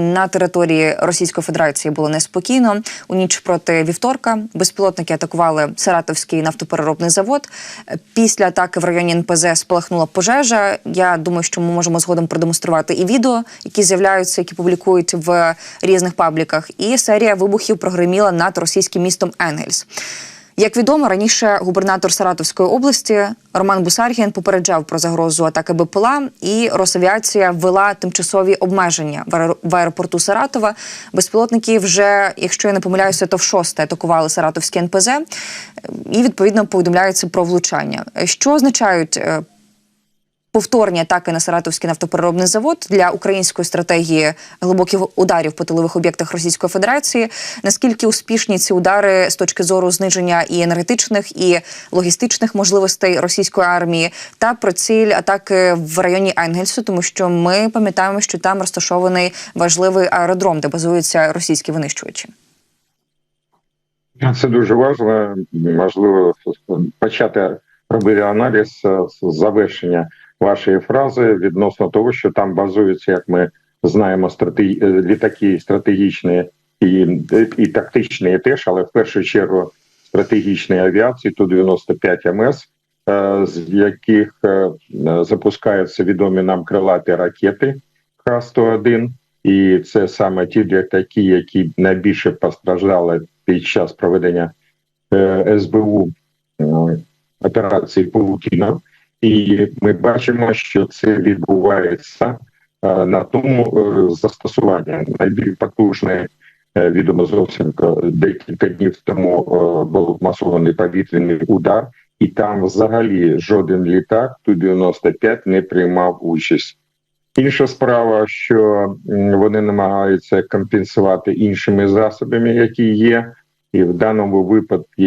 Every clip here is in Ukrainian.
На території Російської Федерації було неспокійно. У ніч проти вівторка безпілотники атакували Саратовський нафтопереробний завод. Після атаки в районі НПЗ спалахнула пожежа. Я думаю, що ми можемо згодом продемонструвати і відео, які з'являються, які публікують в різних пабліках. І серія вибухів прогреміла над російським містом Енгельс. Як відомо, раніше губернатор Саратовської області Роман Бусаргін попереджав про загрозу атаки БПЛА, і Росавіація ввела тимчасові обмеження в аеро- аеропорту Саратова. Безпілотники вже, якщо я не помиляюся, то в шосте атакували Саратовське НПЗ і відповідно повідомляється про влучання. Що означають е, повторні атаки на Саратовський нафтопереробний завод для української стратегії глибоких ударів по тилових об'єктах Російської Федерації. Наскільки успішні ці удари з точки зору зниження і енергетичних і логістичних можливостей російської армії, та про ціль атаки в районі Енгельсу, тому що ми пам'ятаємо, що там розташований важливий аеродром, де базуються російські винищувачі. Це дуже важливо. Можливо, почати робити аналіз е, завершення вашої фрази відносно того, що там базуються, як ми знаємо, стратегі... е, літаки стратегічні і, і тактичні теж, але в першу чергу стратегічної авіації ту 95 МС, е, з яких е, е, запускаються відомі нам крилаті ракети Х-101. І це саме ті літаки, які найбільше постраждали під час проведення е, СБУ е, операції Паутіна. І ми бачимо, що це відбувається е, на тому е, застосуванні. Найбільш потужне е, відомо зовсім декілька днів тому був масований повітряний удар, і там взагалі жоден літак Ту-95 не приймав участь. Інша справа, що вони намагаються компенсувати іншими засобами, які є, і в даному випадку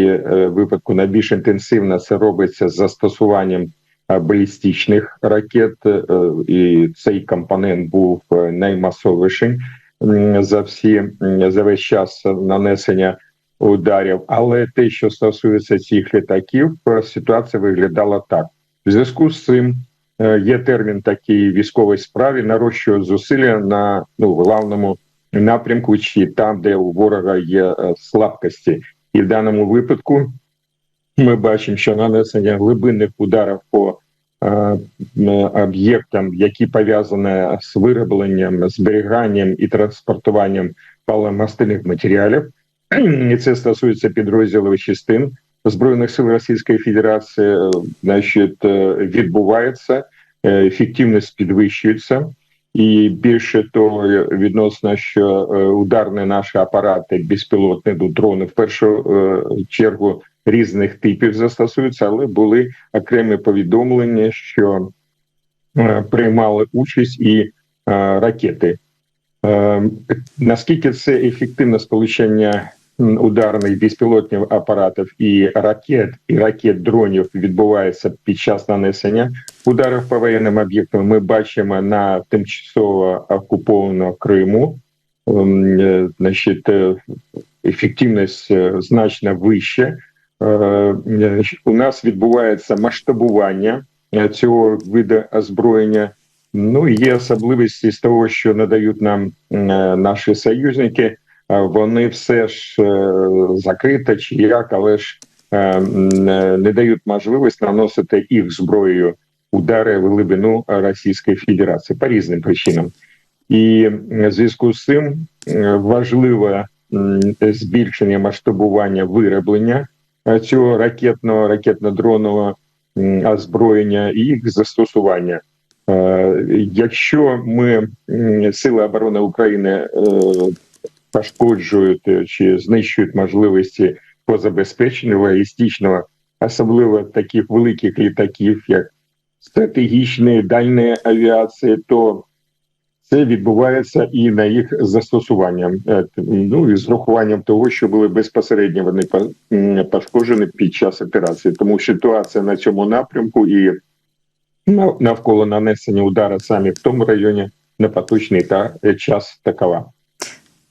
випадку найбільш інтенсивно це робиться з застосуванням балістичних ракет, е, і цей компонент був е, наймасовішим за всі за весь час нанесення ударів. Але те, що стосується цих літаків, е, ситуація виглядала так. В зв'язку з цим е, є термін такий військовій справі, нарощують зусилля на ну главному напрямку, чи там, де у ворога є е, слабкості, і в даному випадку ми бачимо, що нанесення глибинних ударів по е, об'єктам, які пов'язані з виробленням, зберіганням і транспортуванням паливомастильних матеріалів, і це стосується підрозділів частин збройних сил Російської Федерації, значить, е, відбувається, е, ефективність підвищується. І більше того, відносно що е, ударні наші апарати, безпілотні дрони в першу е, чергу різних типів застосуються, але були окремі повідомлення, що е, приймали участь і ракети. Наскільки це ефективне сполучення ударних безпілотних апаратів і ракет, і ракет дронів відбувається під час нанесення ударів по воєнним об'єктам, ми бачимо на тимчасово окупованому Криму. Ем, е, Значить, е, ефективність е, значно вища. У нас відбувається масштабування цього виду озброєння. Ну є особливості з того, що надають нам наші союзники. Вони все ж е, закрито чи як, але ж е, е, не дають можливість наносити їх зброєю удари в глибину Російської Федерації по різним причинам. І в зв'язку з цим важливе збільшення масштабування вироблення цього ракетного ракетно-дронового озброєння і їх застосування. Якщо ми сили оборони України пошкоджують чи знищують можливості по забезпеченню логістичного, особливо таких великих літаків, як стратегічної дальної авіації, то це відбувається і на їх застосуванням, Е, ну і з рахуванням того, що були безпосередньо вони пошкоджені під час операції. Тому ситуація на цьому напрямку і навколо нанесення удара саме в тому районі на поточний та е, час такова.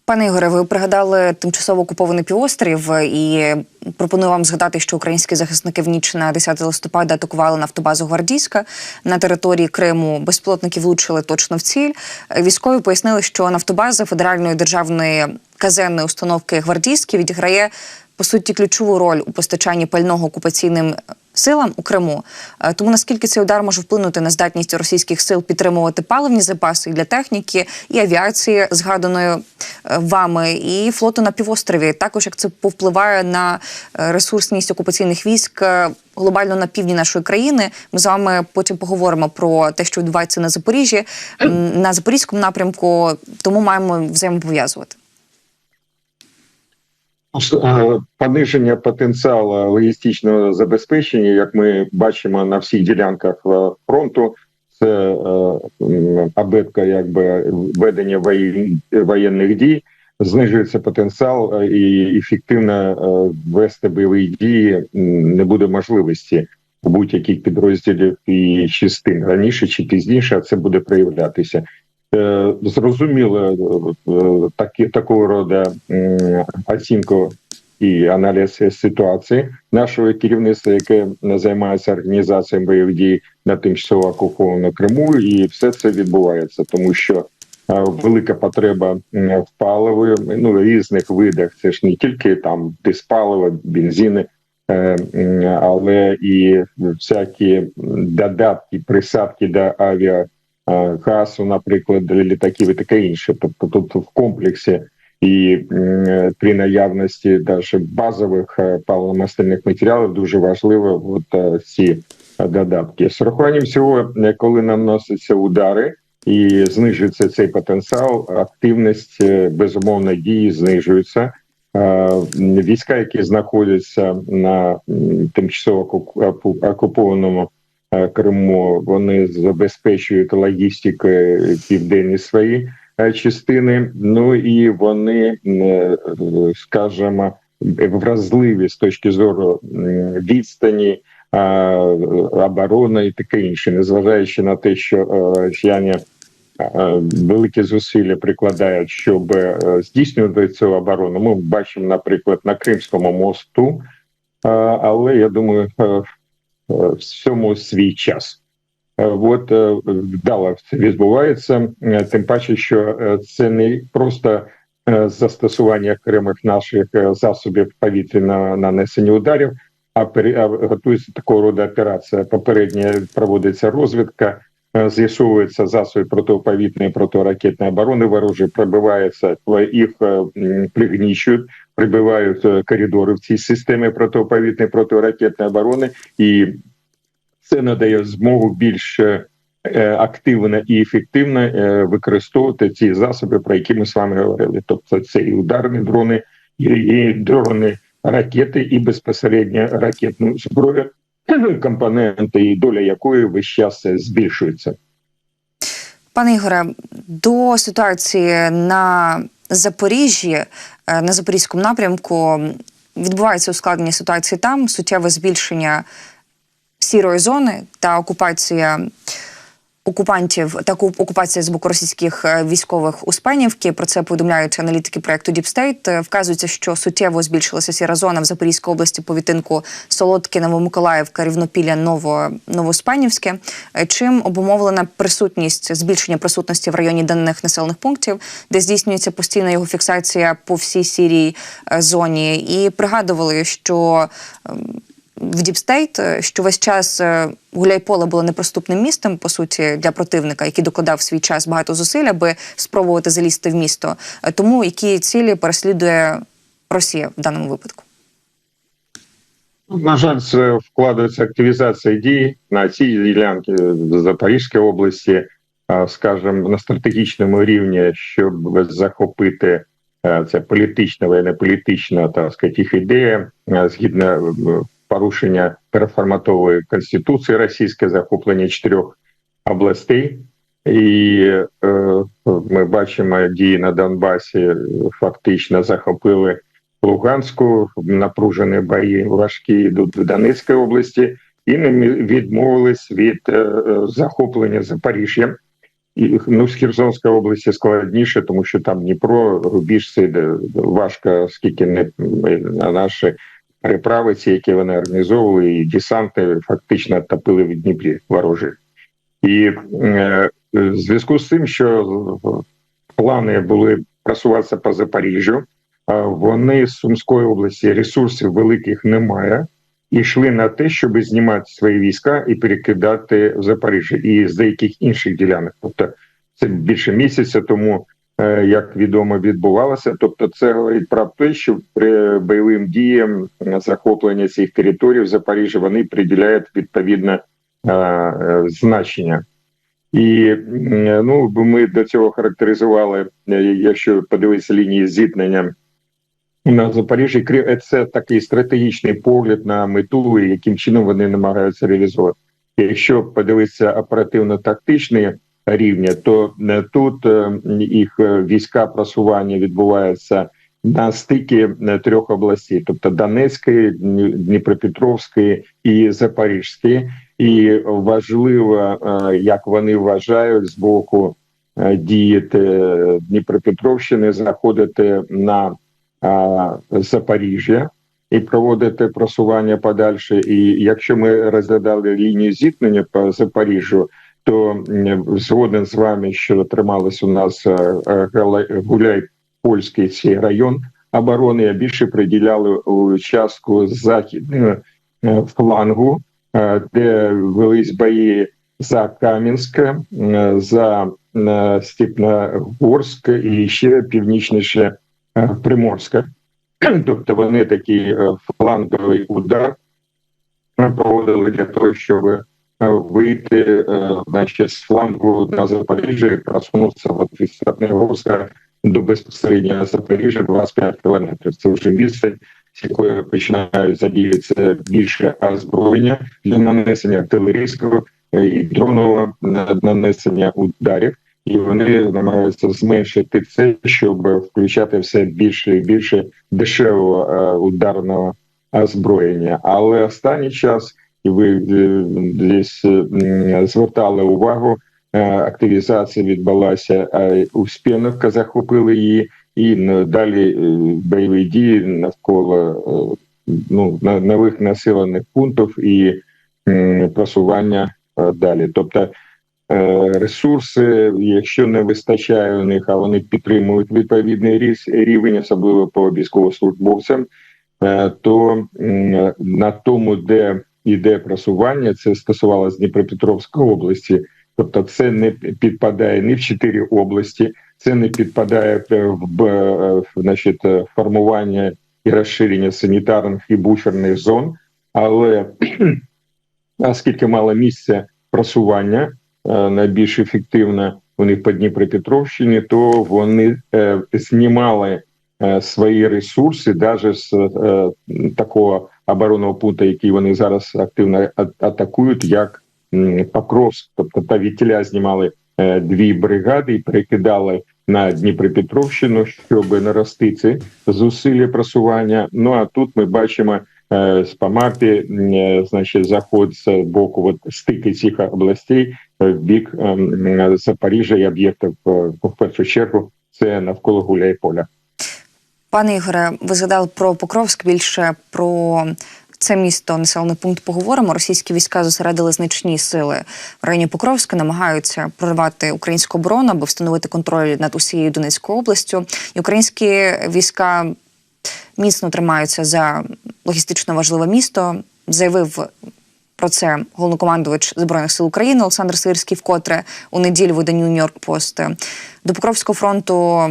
Пане Ігоре, ви пригадали тимчасово окупований півострів і пропоную вам згадати, що українські захисники в ніч на 10 листопада атакували нафтобазу Гвардійська на території Криму. Безпілотники влучили точно в ціль. Військові пояснили, що нафтобаза федеральної державної казенної установки Гвардійські відіграє по суті ключову роль у постачанні пального окупаційним силам у Криму. Е, Тому наскільки цей удар може вплинути на здатність російських сил підтримувати паливні запаси для техніки і авіації, згаданої е, вами, і флоту на півострові, також як це повпливає на е, ресурсність окупаційних військ глобально на півдні нашої країни. Ми з вами потім поговоримо про те, що відбувається на Запоріжжі, на запорізькому напрямку. Тому маємо взаємопов'язувати. Е, Пониження потенціалу логістичного забезпечення, як ми бачимо на всіх ділянках е, фронту, це е, абетка якби ведення воєнних дій, знижується потенціал е, і ефективно е, вести бойові дії не буде можливості у будь-яких підрозділів і частин раніше чи пізніше це буде проявлятися. Е, Зрозуміло, е, такі такого роду оцінку і аналіз ситуації нашого керівництва, яке займається організацією бойових дій на тимчасово окупованому Криму, і все це відбувається, тому що е, велика потреба в паливі, ну різних видах. Це ж не тільки там диспаливо, бензини, але і всякі додатки, присадки до авіа е, наприклад, для літаків і таке інше. Тобто тут в комплексі і при наявності даже базових е, паливно-мастильних матеріалів дуже важливо от е, ці додатки. З урахуванням всього, е, коли наносяться удари і знижується цей потенціал, активність безумовно дії знижується. Війська, які знаходяться на тимчасово окупованому Криму, вони забезпечують логістику південні свої е, частини. Ну і вони, е, скажімо, вразливі з точки зору відстані. е, Оборони і таке інше, незважаючи на те, що е, росіяни е, великі зусилля прикладають, щоб е, здійснювати цю оборону. Ми бачимо, наприклад, на Кримському мосту, е, але я думаю, е, е, всьому свій час. Е, От е, вдало відбувається, тим паче, що е, це не просто е, застосування окремих наших е, засобів повітряного нанесення ударів, а готується такого роду операція. Попередньо проводиться розвідка, з'ясовуються засоби протиповітряної протиракетної оборони ворожі, прибиваються їх е, пригнічують, прибивають е, коридори в цій системі протиповітряної протиракетної оборони, і це надає змогу більш е, е, активно і ефективно е, використовувати ці засоби, про які ми з вами говорили. Тобто це і ударні дрони, і дрони ракети, і безпосередньо ракетну зброю, компоненти, і доля якої весь час збільшується. Пане Ігоре, до ситуації на Запоріжжі, е, на Запорізькому напрямку відбувається ускладнення ситуації там, суттєве збільшення сірої зони та окупація окупантів та ку- окупація з боку російських е, військових Успенівки. Про це повідомляють аналітики проекту. Е, Вказується, що суттєво збільшилася сіра зона в Запорізькій області по відтинку Солодки, Новомиколаївка, Рівнопілля, Ново, Новоспенівське. Е, Чим обумовлена присутність збільшення присутності в районі даних населених пунктів, де здійснюється постійна його фіксація по всій сірій е, зоні, і пригадували, що ем, в Діпстейт, що весь час е, Гуляйполе було неприступним містом, по суті, для противника, який докладав свій час багато зусиль, аби спробувати залізти в місто. Е, Тому які цілі переслідує Росія в даному випадку? На жаль, це вкладається активізація дій на цій ділянці Запорізької області, скажімо, на стратегічному рівні, щоб захопити е, це політична, воєнно-політична, так сказати, їх ідея е, згідно е, порушення переформатової конституції російське захоплення чотирьох областей. І е, ми бачимо, дії на Донбасі фактично захопили Луганську, напружені бої важкі йдуть в Донецькій області, і не відмовились від е, е, захоплення Запоріжжя. і ну з Херсонської області складніше, тому що там Дніпро, Рубіж, це де важко, скільки не на наші переправи, ці, які вони організовували, і десанти фактично топили в Дніпрі ворожі. І е, в зв'язку з тим, що плани були просуватися по Запоріжжю, вони з Сумської області ресурсів великих немає. І йшли на те, щоб знімати свої війська і перекидати в Запоріжжя і з деяких інших ділянок. Тобто це більше місяця тому, як відомо, відбувалося. Тобто, це говорить про те, що при бойовим діям е, захоплення цих територій в Запоріжжі вони приділяють відповідне е, е, значення. І ну ми до цього характеризували, е, якщо подивитися лінії зіткнення на Запоріжжі, це такий стратегічний погляд на мету, і яким чином вони намагаються реалізувати. Якщо подивитися оперативно-тактичні рівня, то е, тут е, їх е, війська просування відбуваються на стикі трьох областей, тобто Донецької, Дніпропетровської і Запорізької. І важливо, як вони вважають з боку діяти Дніпропетровщини, заходити на Запоріжжя і проводити просування подальше. І якщо ми розглядали лінію зіткнення по Запоріжжю, то згоден з вами, що трималось у нас е, е, гуляй польський цей район оборони, а більше приділяли частку західного е, флангу, де велись бої за Кам'янськ, за Степногорськ і ще північніше Приморська. Тобто вони такий фланговий удар проводили для того, щоб е, вийти е, значить, з флангу на Запоріжжя і просунутися от від Степногорська до безпосередньо Запоріжжя 25 кілометрів. Це вже відстань, з якої починають задіятися більше озброєння для нанесення артилерійського е, і дронового на- нанесення ударів. І вони намагаються зменшити це, щоб включати все більше і більше дешевого ударного озброєння. Але останній час, і ви е, десь е, звертали увагу, е, активізація відбулася е, Успєновка, захопили її, і далі бойові дії навколо ну, нових населених пунктів і просування далі. Тобто ресурси, якщо не вистачає у них, а вони підтримують відповідний ріс- рівень, особливо по військовослужбовцям, то на тому, де йде просування, це стосувалося Дніпропетровської області. Тобто, це не підпадає ні в чотири області, це не підпадає в, значить, формування і розширення санітарних і буферних зон, але оскільки мало місця просування е, найбільш ефективно у них по Дніпропетровщині, то вони е, знімали свої ресурси навіть з е, такого оборонного пункту, який вони зараз активно атакують, як Покровськ. Тобто та вітіля знімали е, дві бригади і перекидали на Дніпропетровщину, щоб наростити зусилля просування. Ну а тут ми бачимо е, з е, значить, заход з боку от, стики цих областей е, в бік ем, Запоріжжя і об'єктів е, в першу чергу це навколо Гуляйполя. Пане Ігоре, ви згадали про Покровськ більше про це місто, населений пункт поговоримо. Російські війська зосередили значні сили в районі Покровська, намагаються проривати українську оборону, аби встановити контроль над усією Донецькою областю. І українські війська міцно тримаються за логістично важливе місто. Заявив про це головнокомандувач збройних сил України Олександр Сирський вкотре у неділю виданню Нью-Йорк Пост. До Покровського фронту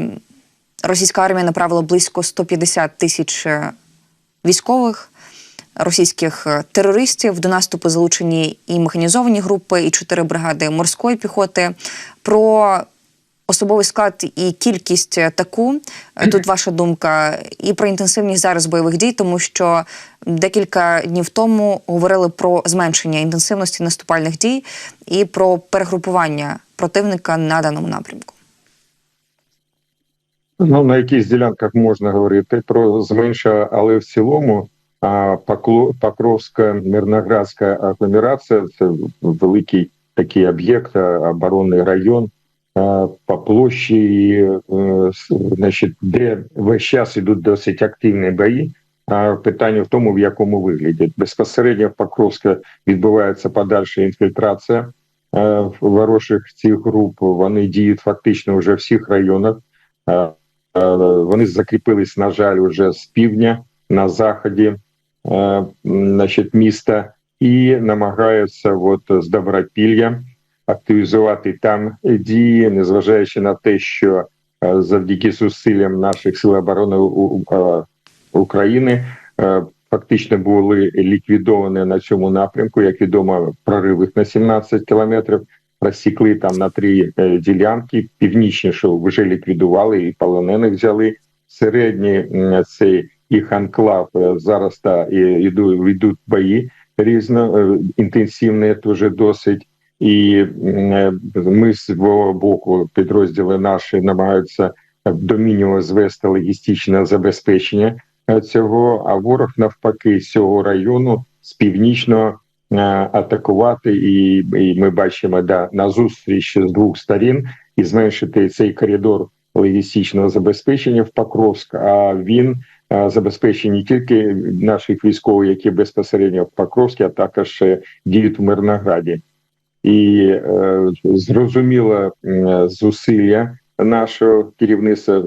російська армія направила близько 150 тисяч е, військових. Російських е, терористів до наступу залучені і механізовані групи, і чотири бригади морської піхоти. Про особовий склад і кількість е, таку тут ваша думка, і про інтенсивність зараз бойових дій, тому що декілька днів тому говорили про зменшення інтенсивності наступальних дій і про перегрупування противника на даному напрямку. Ну на якихось ділянках можна говорити про зменшення, але в цілому Покровська мирноградська агломерація це великий такий об'єкт, оборонний район, по площі, е, значить, де весь час ідуть досить активні бої. Питання в тому, в якому вигляді безпосередньо в Покровська відбувається подальша інфільтрація е, ворожих цих груп. Вони діють фактично вже в всіх районах. Е, Вони закріпились, на жаль, уже з півдня на заході е, значить, міста і намагаються от з Добропілля активізувати там дії, незважаючи на те, що е, завдяки зусиллям наших сил оборони України фактично були ліквідовані на цьому напрямку. Як відомо, прорив їх на 17 кілометрів. Розсікли там на три е, ділянки. Північніше вже ліквідували і полонених взяли. Середній цей їх анклав е, зараз та йдуть йдуть бої різно е, інтенсивні, дуже досить. І ми з свого боку підрозділи наші намагаються до мінімуму звести логістичне забезпечення цього. А ворог навпаки з цього району з північного атакувати, і, і ми бачимо да на зустріч з двох сторін і зменшити цей коридор логістичного забезпечення в Покровськ. А він е, забезпечить не тільки наших військових, які безпосередньо в Покровську, а також е, діють в Мирнограді. І е, зрозуміло зусилля нашого керівництва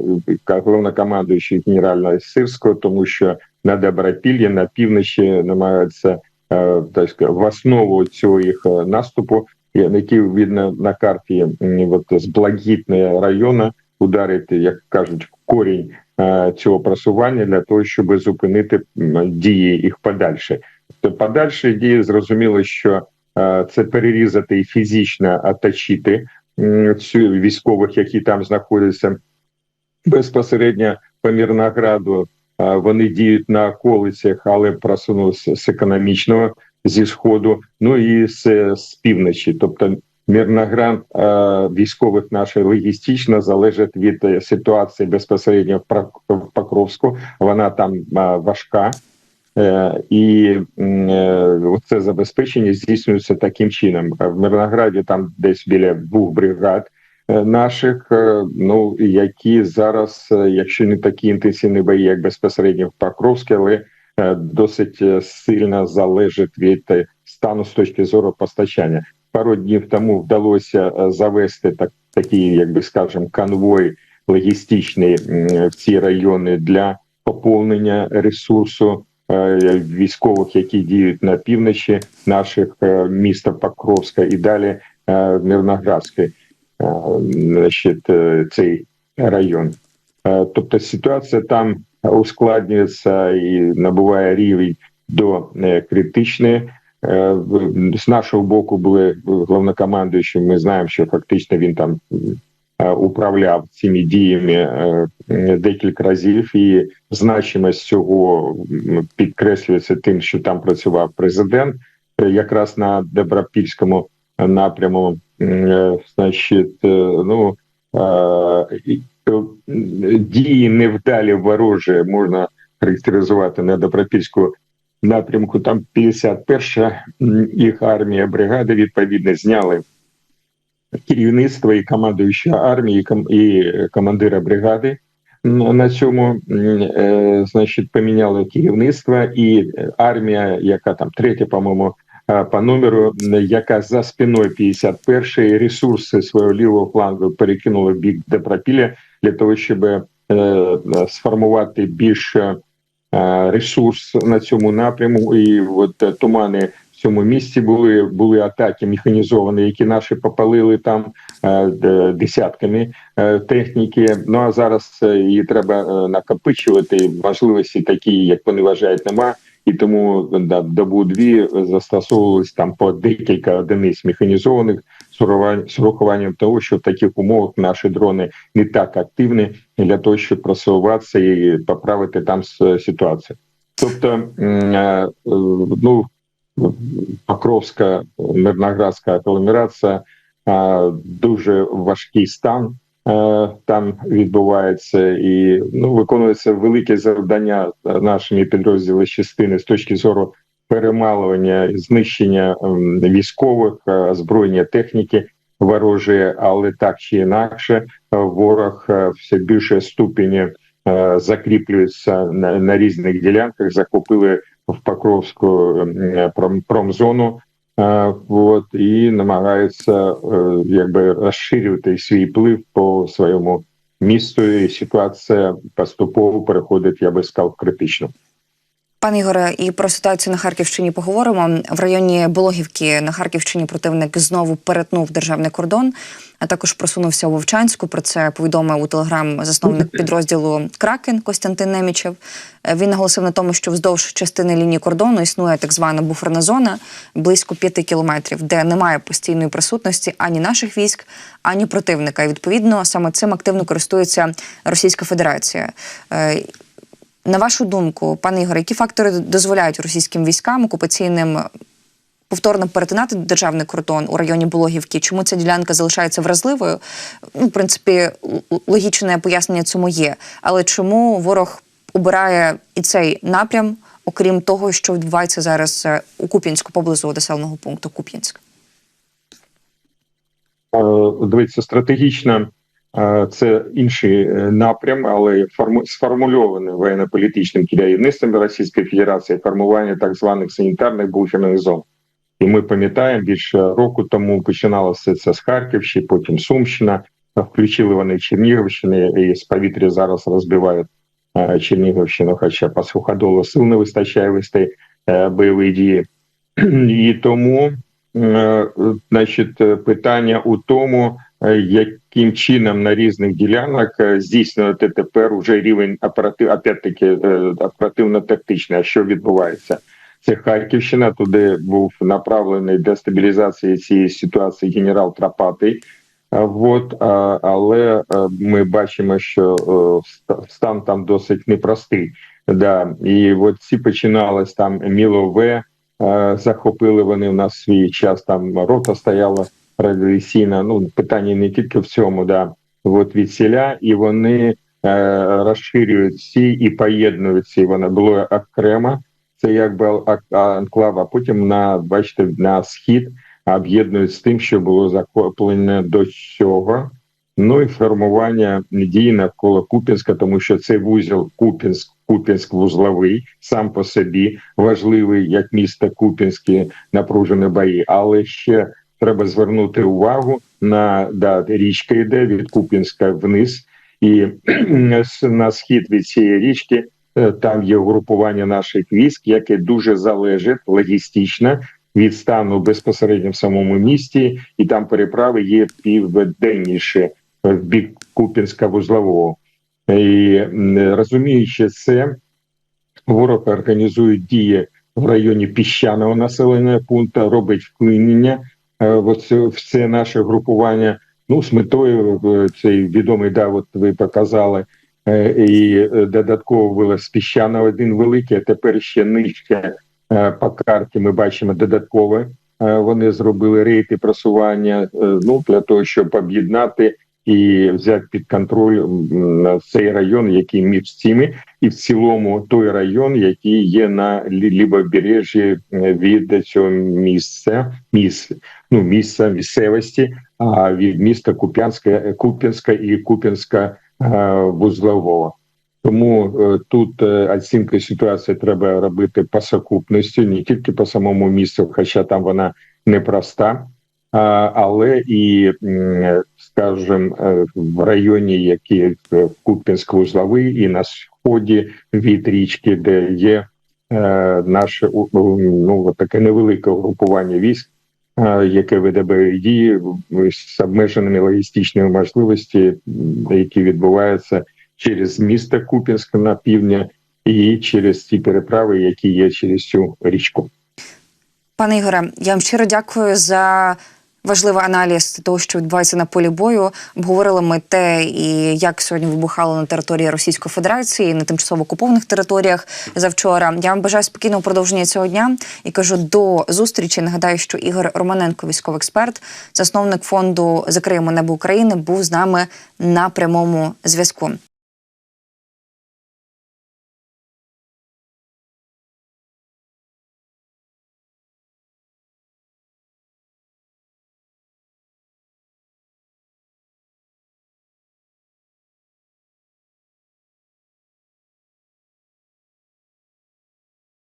е, головнокомандуючого генерального Сирського, тому що на Добропіллі, на півночі намагаються е, так сказати, в основу цього їх е, наступу, який видно на карті от, з Благітного району, ударити, як кажуть, корінь е, цього просування для того, щоб зупинити дії їх подальше. Подальші дії зрозуміло, що е, це перерізати і фізично оточити цю військових, які там знаходяться безпосередньо по Мірнограду. Вони діють на околицях, але просунулися з економічного зі сходу, ну і з, з півночі. Тобто Мірноград е, військових наших логістично залежить від е, ситуації безпосередньо в Покровську. Вона там важка. Е, І е, це забезпечення здійснюється таким чином. В Мирнограді там десь біля двох бригад наших, е, ну які зараз, е, якщо не такі інтенсивні бої, як безпосередньо в Покровську, але е, досить е, сильно залежить від е, стану з точки зору постачання. Пару днів тому вдалося е, завести так такий, як би скажемо, конвой логістичний в ці райони для поповнення ресурсу е, військових, які діють на півночі наших е, міста Покровська і далі е, Мирноградський, е, значить, е, цей район. Е, Тобто ситуація там ускладнюється і набуває рівень до е, критичної. Е, З нашого боку були головнокомандуючі. Ми знаємо, що фактично він там е, управляв цими діями е, декілька разів, і значимость цього підкреслюється тим, що там працював президент, Е, якраз на Добропільському напряму. Е, Значить, е, ну дії невдалі ворожі можна характеризувати на Добропільську напрямку. Там 51 м, їх армія бригади відповідно зняли керівництво і командуюча армії, і ком- і командира бригади. На цьому е, значить поміняли керівництво, і армія, яка там третя, по-моєму, по номеру, яка за спиною 51-ї ресурси свого лівого флангу перекинула в бік Депропілля для того, щоб е, сформувати більше е, ресурс на цьому напряму. І от е, тумани в цьому місці були були атаки механізовані, які наші попалили там е, десятками е, техніки. Ну а зараз її треба накопичувати. Можливості такі, як вони вважають, нема. І тому да, добу дві застосовувались там по декілька одиниць механізованих з урахуванням того, що в таких умовах наші дрони не так активні для того, щоб просуватися і поправити там ситуацію. Тобто, е, е, ну Покровська мирноградська агломерація е, дуже важкий стан. Е, Там відбувається і ну виконується велике завдання нашими підрозділами частини з точки зору перемалування, знищення ем, військових, е, озброєння техніки. ворожі, але так чи інакше, е, ворог е, все більше ступені е, закріплюється на, на різних ділянках. Захопили в Покровську е, промзону. От і намагаються е, якби розширювати свій вплив по своєму місту. І ситуація поступово переходить, я би сказав, критично. Пане Ігоре, і про ситуацію на Харківщині поговоримо. В районі Болохівки на Харківщині противник знову перетнув державний кордон, а також просунувся у Вовчанську. Про це повідомив у телеграм засновник підрозділу Кракен Костянтин Немічев. Е, Він наголосив на тому, що вздовж частини лінії кордону існує так звана буферна зона близько п'яти кілометрів, де немає постійної присутності ані наших військ, ані противника. І відповідно саме цим активно користується Російська Федерація. Е, на вашу думку, пане Ігоре, які фактори дозволяють російським військам окупаційним повторно перетинати державний кордон у районі Бологівки? Чому ця ділянка залишається вразливою? Ну, в принципі, логічне пояснення цьому є. Але чому ворог обирає і цей напрям, окрім того, що відбувається зараз е, у Куп'янську поблизу населеного пункту Куп'янськ? Е, Дивіться, стратегічно е, це інший е, напрям, але форму- сформульований воєнно-політичним керівництвом Російської Федерації формування так званих санітарних буферних зон. І ми пам'ятаємо, більше року тому починалося це з Харківщини, потім Сумщина. Включили вони Чернігівщини, і з повітря зараз розбивають е, Чернігівщину, хоча по суходолу сил не вистачає вести е, бойові дії. І тому Е, Значить, е, питання у тому, е, яким чином на різних ділянок е, здійснювати тепер уже рівень оператив, опять-таки е, оперативно-тактичний. А що відбувається? Це Харківщина, туди був направлений для стабілізації цієї ситуації генерал Трапатий. А але е, ми бачимо, що е, стан там досить непростий. Да. І от ці починалось там Мілове, Е, захопили вони в нас свій час. Там рота стояла радіаційна. Ну питання не тільки в цьому, да от від селя, і вони е, розширюють всі і поєднують ці. Вона було окремо. Це якби анклав, а потім на бачите на схід об'єднують з тим, що було захоплене до цього. Ну і формування дій навколо Купінська, тому що це вузол Купінськ, Купінськ вузловий сам по собі важливий, як місто Купінське напружені бої, але ще треба звернути увагу на да, річка йде від Купінська вниз, і на схід від цієї річки е, там є угрупування наших військ, яке дуже залежить логістично від стану безпосередньо в самому місті, і там переправи є південніше в бік Купінська вузлового. І розуміючи це, ворог організує дії в районі піщаного населеного пункту, робить вклинення е, в оце- в це наше групування. Ну, з метою е, цей відомий да, от ви показали. е, І додатково додатково з піщана один великий, а тепер ще нижче по карті. Ми бачимо додаткове. Вони зробили рейти просування ну для того, щоб об'єднати і взяти під контроль цей район, який між цими, і в цілому той район, який є на лі- лівобережжі е, від цього місця, місця, ну місця місцевості, а від міста Куп'янська, Куп'янська і Куп'янська е, вузлового. Тому е, тут е, оцінка ситуації треба робити по сукупності, не тільки по самому місту, хоча там вона непроста, але і, м, скажімо, е, в районі, який е, Куп'янськ-Вузловий, і на сході від річки, де є е, наше ну, таке невелике угрупування військ, яке веде бойові дії з обмеженими логістичними можливостями, які відбуваються через місто Куп'янськ на півдня і через ті переправи, які є через цю річку. Пане Ігоре, я вам щиро дякую за важливий аналіз того, що відбувається на полі бою. Обговорили ми те, і як сьогодні вибухало на території Російської Федерації на тимчасово окупованих територіях завчора. Я вам бажаю спокійного продовження цього дня і кажу до зустрічі. Нагадаю, що Ігор Романенко, військовий експерт, засновник фонду Закриємо небо України, був з нами на прямому зв'язку.